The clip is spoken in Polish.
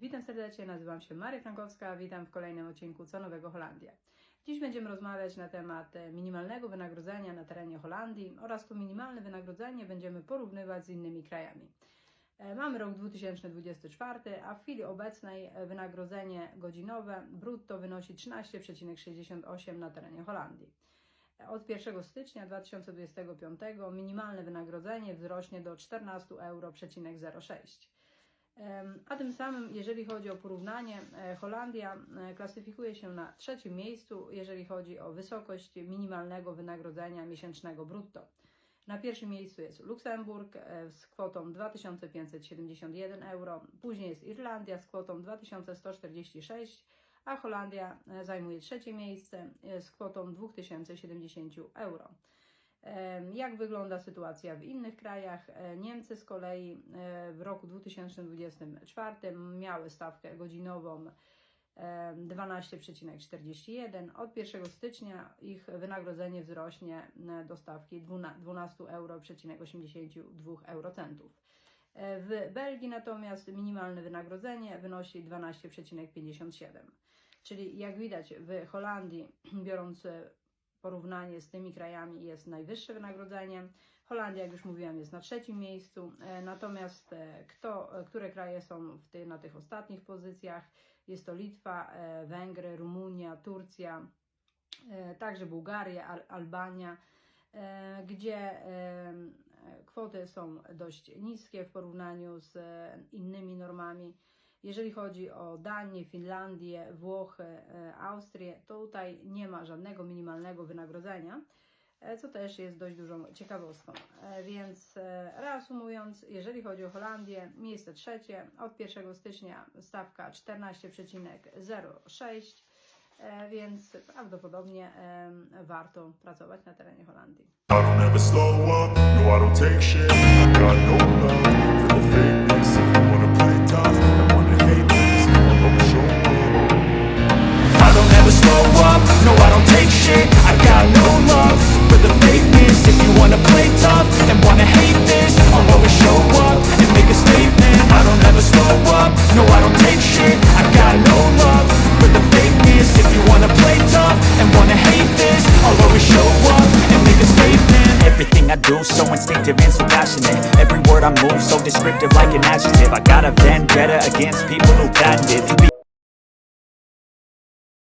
Witam serdecznie, nazywam się Maria Frankowska, witam w kolejnym odcinku Co Nowego Holandia. Dziś będziemy rozmawiać na temat e, minimalnego wynagrodzenia na terenie Holandii oraz to minimalne wynagrodzenie będziemy porównywać z innymi krajami. E, Mamy rok 2024, a w chwili obecnej e, wynagrodzenie godzinowe brutto wynosi 13,68 na terenie Holandii. Od 1 stycznia 2025 minimalne wynagrodzenie wzrośnie do 14,06 euro. A tym samym, jeżeli chodzi o porównanie, e, Holandia e, klasyfikuje się na trzecim miejscu, jeżeli chodzi o wysokość minimalnego wynagrodzenia miesięcznego brutto. Na pierwszym miejscu jest Luksemburg e, z kwotą 2571 euro, później jest Irlandia z kwotą 2146, a Holandia zajmuje trzecie miejsce z kwotą 2070 euro. Jak wygląda sytuacja w innych krajach? E, Niemcy z kolei e, w roku 2024 miały stawkę godzinową em, 12,41. Od 1 stycznia ich wynagrodzenie wzrośnie e, do stawki 12 euro, 82 eurocentów. W Belgii natomiast minimalne wynagrodzenie wynosi 12,57. Czyli jak widać w Holandii, biorąc porównanie z tymi krajami jest najwyższe wynagrodzenie. Holandia, jak już mówiłam, jest na trzecim miejscu. E, Natomiast e, kto, e, które kraje są w ty, na tych ostatnich pozycjach? Jest to Litwa, Węgry, Rumunia, Turcja, także Bułgaria, Al Albania, gdzie kwoty są dość niskie w porównaniu z innymi normami. Jeżeli chodzi o Danię, Finlandię, Włochy, e, Austrię, to tutaj nie ma żadnego minimalnego wynagrodzenia, e, co też jest dość dużą ciekawostką. E, Więc reasumując, jeżeli chodzi o Holandię, miejsce trzecie, od 1 stycznia stawka 14,06, e, więc prawdopodobnie warto pracować na terenie Holandii. Take shit. I got no love for the fakeness If you wanna play tough and wanna hate this I'll always show up and make a statement. Everything I do so instinctive and so passionate. Every word I move so descriptive like an adjective. I got a vendetta against people who patented